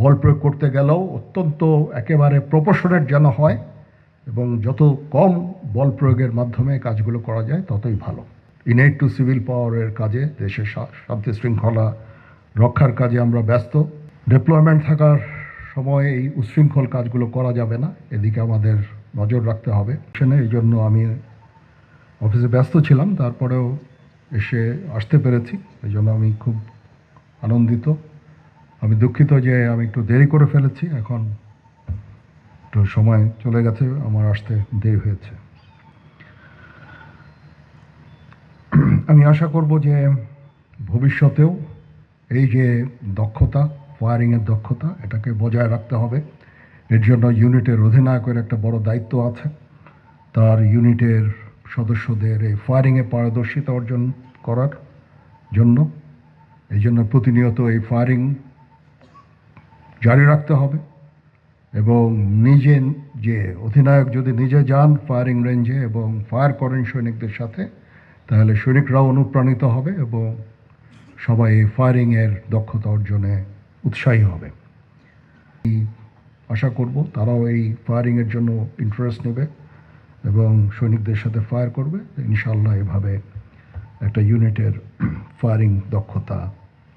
বল প্রয়োগ করতে গেলেও অত্যন্ত একেবারে প্রপোর্শনেট যেন হয় এবং যত কম বল প্রয়োগের মাধ্যমে কাজগুলো করা যায় ততই ভালো। ইনেট টু সিভিল পাওয়ারের কাজে দেশের শান্তি শৃঙ্খলা রক্ষার কাজে আমরা ব্যস্ত। ডিপ্লয়মেন্ট থাকার সময় এই উচ্ছৃঙ্খল কাজগুলো করা যাবে না, এদিকে আমাদের নজর রাখতে হবে। সেখানে এই জন্য আমি অফিসে ব্যস্ত ছিলাম, তারপরেও এসে আসতে পেরেছি, এই জন্য আমি খুব আনন্দিত। আমি দুঃখিত যে আমি একটু দেরি করে ফেলেছি, এখন একটু সময় চলে গেছে, আমার আসতে দেরি হয়েছে। আমি আশা করব যে ভবিষ্যতেও এই যে দক্ষতা ফায়ারিংয়ের দক্ষতা, এটাকে বজায় রাখতে হবে। এর জন্য ইউনিটের অধিনায়কের একটা বড় দায়িত্ব আছে। তার ইউনিটের সদস্যদের এই ফায়ারিংয়ে পারদর্শিতা অর্জন করার জন্য। এই জন্য প্রতিনিয়ত এই ফায়ারিং জারি রাখতে হবে এবং নিজে যে অধিনায়ক যদি নিজে যান ফায়ারিং রেঞ্জে এবং ফায়ার করেন সৈনিকদের সাথে, তাহলে সৈনিকরাও অনুপ্রাণিত হবে এবং সবাই এই ফায়ারিংয়ের দক্ষতা অর্জনে উৎসাহী হবে। আশা করব তারাও এই ফায়ারিংয়ের জন্য ইন্টারেস্ট নেবে এবং সৈনিকদের সাথে ফায়ার করবে। ইনশাল্লাহ এভাবে একটা ইউনিটের ফায়ারিং দক্ষতা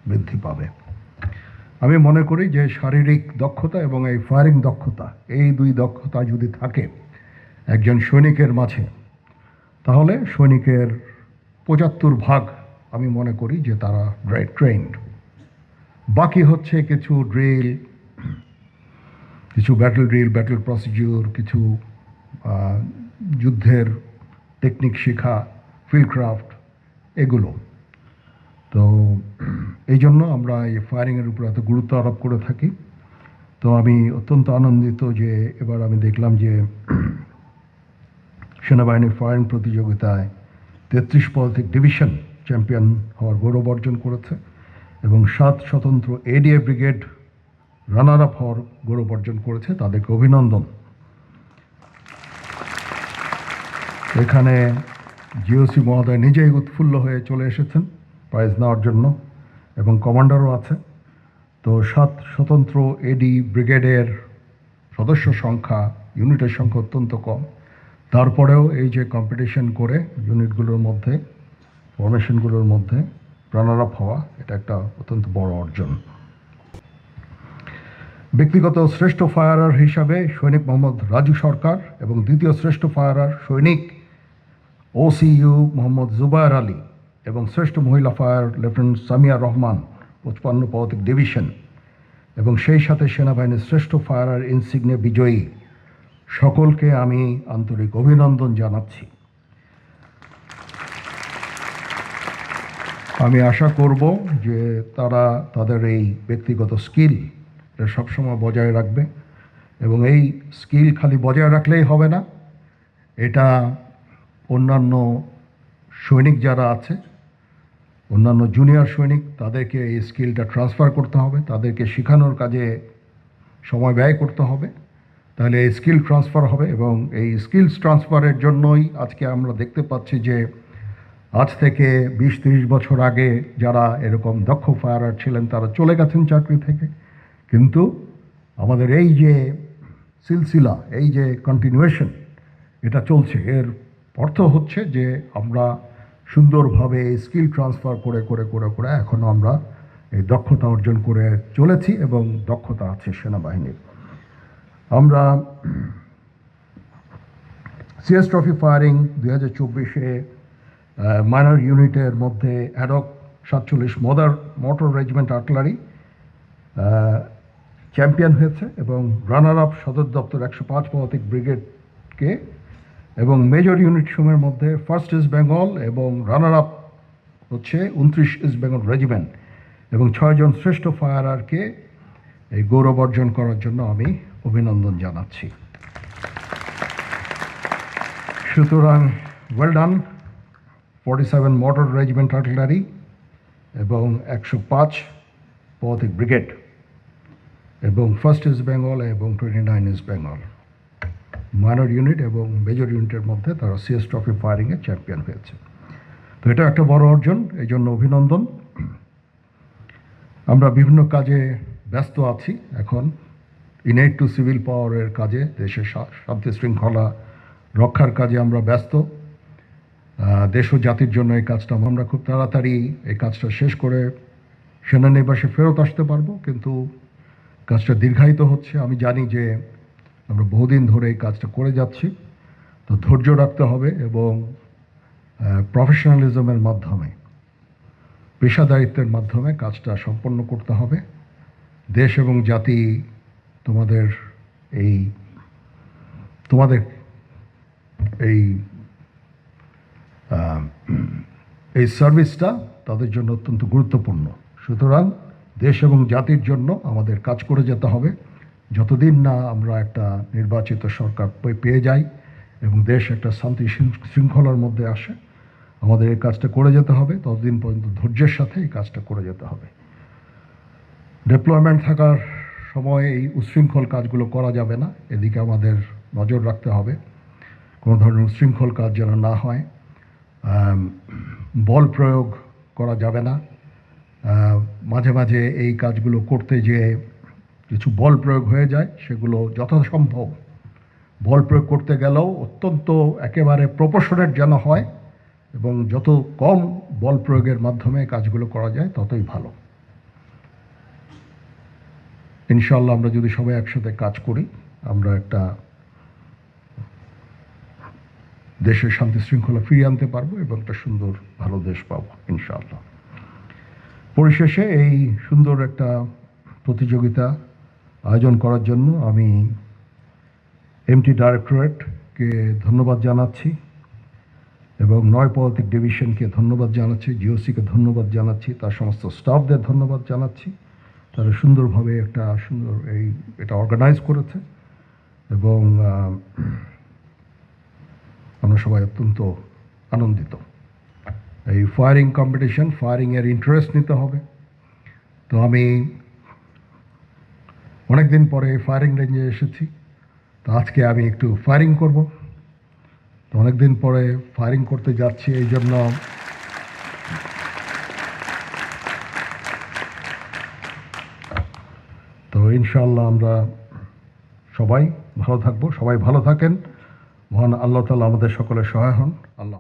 বৃদ্ধি পাবে। আমি মনে করি যে শারীরিক দক্ষতা এবং এই ফায়ারিং দক্ষতা, এই দুই দক্ষতা যদি থাকে একজন সৈনিকের মাঝে, তাহলে সৈনিকের পঁচাত্তর ভাগ আমি মনে করি যে তারা ট্রেন্ড বাকি হচ্ছে কিছু ড্রিল কিছু ব্যাটল ড্রিল ব্যাটল প্রসিডিউর কিছু যুদ্ধের টেকনিক শেখা ফিল্ডক্রাফট এগুলো। তো এই জন্য আমরা এই ফায়ারিংয়ের উপর এত গুরুত্ব আরোপ করে থাকি। তো আমি অত্যন্ত আনন্দিত যে এবার আমি দেখলাম যে সেনাবাহিনীর ফায়ারিং প্রতিযোগিতায় তেত্রিশ পলিটিক ডিভিশন চ্যাম্পিয়ন হওয়ার গৌরব অর্জন করেছে এবং সাত স্বতন্ত্র এডিএ ব্রিগেড রানার আপ হওয়ার গৌরব অর্জন করেছে। তাদেরকে অভিনন্দন। এখানে জিওসি মহোদয় নিজেই উৎফুল্ল হয়ে চলে এসেছেন। প্রাইজ নেওয়ার জন্য এবং কমান্ডারও আছে। তো সাত স্বতন্ত্র এডি ব্রিগেডের সদস্য সংখ্যা ইউনিটের সংখ্যা অত্যন্ত কম। তারপরেও এই যে কম্পিটিশন করে ইউনিটগুলোর মধ্যে ফরমেশনগুলোর মধ্যে রানার হওয়া, এটা একটা অত্যন্ত বড় অর্জন। ব্যক্তিগত শ্রেষ্ঠ ফায়ারার হিসাবে সৈনিক মোহাম্মদ রাজু সরকার এবং দ্বিতীয় শ্রেষ্ঠ ফায়ারার সৈনিক ওসিইউ মোহাম্মদ জুবায়ের আলী এবং শ্রেষ্ঠ মহিলা ফায়ার লেফটেন্যান্ট সামিয়া রহমান, পঁচপান্ন পদক ডিভিশন, এবং সেই সাথে সেনাবাহিনীর শ্রেষ্ঠ ফায়ারার ইনসিগনে বিজয়ী। সকলকে আমি আন্তরিক অভিনন্দন জানাচ্ছি। আমি আশা করব যে তারা তাদের এই ব্যক্তিগত স্কিল সবসময় বজায় রাখবে, এবং এই স্কিল খালি বজায় রাখলেই হবে না। এটা অন্যান্য সৈনিক যারা আছে অন্যান্য জুনিয়র সৈনিক, তাদেরকে এই স্কিলটা ট্রান্সফার করতে হবে, তাদেরকে শেখানোর কাজে সময় ব্যয় করতে হবে। তাহলে এই স্কিল ট্রান্সফার হবে এবং এই স্কিলস ট্রান্সফারের জন্যই আজকে আমরা দেখতে পাচ্ছি যে আজ থেকে বিশ তিরিশ বছর আগে যারা এরকম দক্ষ ফায়ারার ছিলেন, তারা চলে গেছেন চাকরি থেকে। কিন্তু আমাদের এই যে সিলসিলা এই যে কন্টিনিউয়েশন এটা চলছে। এর অর্থ হচ্ছে যে আমরা সুন্দরভাবে স্কিল ট্রান্সফার করে করে করে করে এখনও আমরা এই দক্ষতা অর্জন করে চলেছি এবং দক্ষতা আছে সেনাবাহিনীর। আমরা সিএস ট্রফি ফায়ারিং দুই হাজার চব্বিশে মাইনর ইউনিটের মধ্যে অ্যাডক সাতচল্লিশ মদার মোটর রেজিমেন্ট আর্টলারি চ্যাম্পিয়ন হয়েছে এবং রানার আপ সদর দপ্তর একশো পাঁচ পদাতিক ব্রিগেডকে এবং মেজর ইউনিট সমূহের মধ্যে ফার্স্ট ইস্ট বেঙ্গল এবং রানার আপ হচ্ছে উনত্রিশ ইস্ট বেঙ্গল রেজিমেন্ট এবং ছয়জন শ্রেষ্ঠ ফায়ারারকে এই গৌরব অর্জন করার জন্য আমি অভিনন্দন জানাচ্ছি। সুতরাং well done forty seven mortar regiment artillery এবং একশো পাঁচ পদাতিক ব্রিগেড এবং ফার্স্ট ইস্ট বেঙ্গল এবং twenty nine east Bengal minor unit এবং মেজর ইউনিটের মধ্যে তারা সিএস ট্রফি ফায়ারিংয়ে চ্যাম্পিয়ন হয়েছে। তো এটা একটা বড় অর্জন এই জন্য অভিনন্দন। আমরা বিভিন্ন কাজে ব্যস্ত আছি এখন। ইনেট টু সিভিল পাওয়ারের কাজে দেশের শান্তি শৃঙ্খলা রক্ষার কাজে আমরা ব্যস্ত। দেশ ও জাতির জন্য এই কাজটা আমরা খুব তাড়াতাড়ি এই কাজটা শেষ করে সেনানিবাসে ফেরত আসতে পারব, কিন্তু কাজটা দীর্ঘায়িত হচ্ছে। আমি জানি যে আমরা বহুদিন ধরে এই কাজটা করে যাচ্ছি। তো ধৈর্য রাখতে হবে এবং প্রফেশনালিজমের মাধ্যমে, পেশাদারিত্বের মাধ্যমে কাজটা সম্পন্ন করতে হবে। দেশ এবং জাতি তোমাদের এই তোমাদের এই এই সার্ভিসটা তাদের জন্য অত্যন্ত গুরুত্বপূর্ণ। সুতরাং দেশ এবং জাতির জন্য আমাদের কাজ করে যেতে হবে। যতদিন না আমরা একটা নির্বাচিত সরকার পেয়ে যাই এবং দেশ একটা শান্তি শৃঙ্খ- শৃঙ্খলার মধ্যে আসে, আমাদের এই কাজটা করে যেতে হবে। ততদিন পর্যন্ত ধৈর্যের সাথে এই কাজটা করে যেতে হবে। ডেপ্লয়মেন্ট থাকার সময় এই উচ্ছৃঙ্খল কাজগুলো করা যাবে না। এদিকে আমাদের নজর রাখতে হবে। কোনো ধরনের উচ্ছৃঙ্খল কাজ যেন না হয়। বল প্রয়োগ করা যাবে না। মাঝে মাঝে এই কাজগুলো করতে যে কিছু বল প্রয়োগ হয়ে যায়, সেগুলো যথাসম্ভব। বল প্রয়োগ করতে গেলেও অত্যন্ত একেবারে প্রপোর্শনেট যেন হয় এবং যত কম বল প্রয়োগের মাধ্যমে কাজগুলো করা যায়, ততই ভালো। ইনশাল্লাহ আমরা যদি সবাই একসাথে কাজ করি, আমরা একটা দেশের শান্তি শৃঙ্খলা ফিরিয়ে আনতে পারব এবং একটা সুন্দর ভালো দেশ পাবো, ইনশাআল্লাহ। পরিশেষে এই সুন্দর একটা প্রতিযোগিতা আয়োজন করার জন্য আমি এমটি ডাইরেক্টরেটকে ধন্যবাদ জানাচ্ছি এবং নয় পদাতিক ডিভিশনকে ধন্যবাদ জানাচ্ছি জিওসিকে ধন্যবাদ জানাচ্ছি, তার সমস্ত স্টাফদের ধন্যবাদ জানাচ্ছি। তারা সুন্দরভাবে একটা সুন্দর এই এটা অর্গানাইজ করেছে এবং আমরা সবাই অত্যন্ত আনন্দিত। এই ফায়ারিং কম্পিটিশন ফায়ারিংয়ের ইন্টারেস্ট নিতে হবে। তো আমি অনেক দিন পরে ফায়ারিং রেঞ্জে এসেছি। তো আজকে আমি একটু ফায়ারিং করব। তো অনেক দিন পরে ফায়ারিং করতে যাচ্ছি এই জন্য। তো ইনশাআল্লাহ আমরা সবাই ভালো থাকব, সবাই ভালো থাকেন। মহান আল্লাহ তালা আমাদের সকলের সহায় হন। আল্লাহ